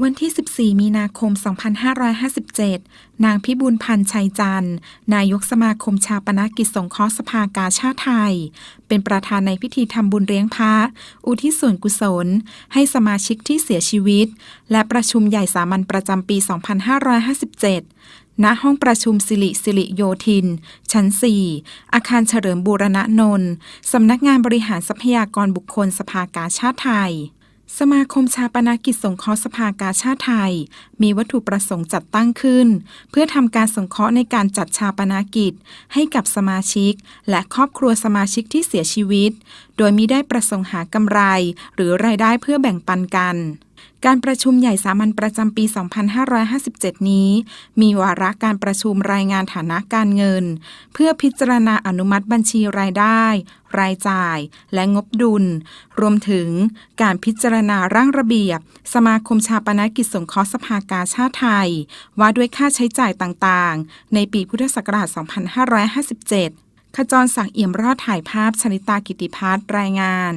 วันที่ 14 มีนาคม 2557 นางพิบูลพันธ์ชัยจันทร์ นายกสมาคมชาปนกิจสงเคราะห์สภากาชาติไทย เป็นประธานในพิธีทำบุญเลี้ยงพระ อุทิศส่วนกุศล ให้สมาชิกที่เสียชีวิต และประชุมใหญ่สามัญประจำปี 2557 ณ ห้องประชุมสิริสิริโยธิน ชั้น 4 อาคารเฉลิมบูรณะนนท์ สำนักงานบริหารทรัพยากรบุคคลสภากาชาติไทย สมาคมชาปนกิจสงเคราะห์สภากาชาติไทย มีวัตถุประสงค์จัดตั้งขึ้น เพื่อทำการสงเคราะห์ในการจัดชาปนกิจ ให้กับสมาชิก และครอบครัวสมาชิกที่เสียชีวิต โดยมิได้ประสงค์หากำไร หรือรายได้เพื่อแบ่งปันกัน การประชุมใหญ่สามัญประจำปี 2557 นี้ มีวาระการประชุมรายงานฐานะการเงิน เพื่อพิจารณาอนุมัติบัญชีรายได้ รายจ่าย และงบดุล รวมถึงการพิจารณาร่างระเบียบ สมาคมชาปนกิจสงเคราะห์สภากาชาติไทย ว่าด้วยค่าใช้จ่ายต่างๆ ในปีพุทธศักราช 2557 ขจรศักดิ์เอี่ยมรอดถ่ายภาพชนิตากิติพัฒน์รายงาน